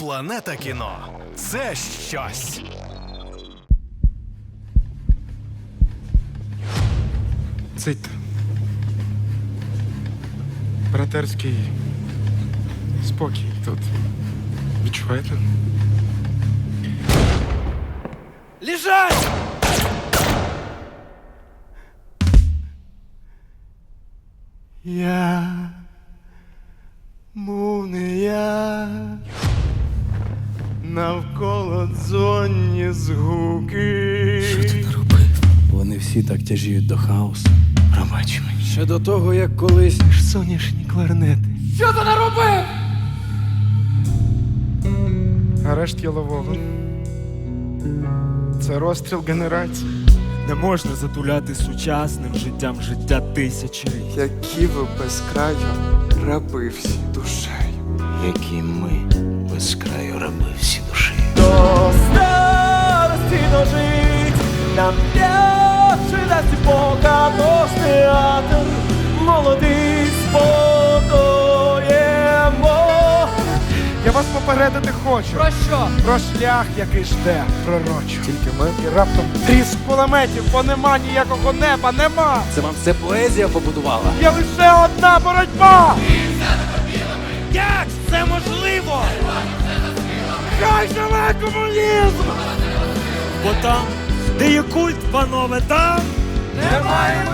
Планета кіно це щось. Цить. Братерський спокій тут. Відчуваєте? Лежать! Я Навколо дзонні згуки. Вони всі так тяжіють до хаосу. Пробач мені. Ще до того, як колись. Ж соняшні кларнети. Що ти наробив? Арешт ялового. Це розстріл генерації. Не можна затуляти сучасним життям життя тисячі. Які ви безкрайо раби всі душею. Які ми без краю раби всі душі. До старості дожить, нам п'яче дасть Бога театр, молодий спокоємо. Я вас попередити хочу. Про що? Про шлях, який жде пророчу. Тільки ми і раптом тріск кулеметів, бо нема ніякого неба, нема. Це вам все поезія побудувала. Є лише одна боротьба. Хай живе комунізм! Бо там, де є культ, панове, там немає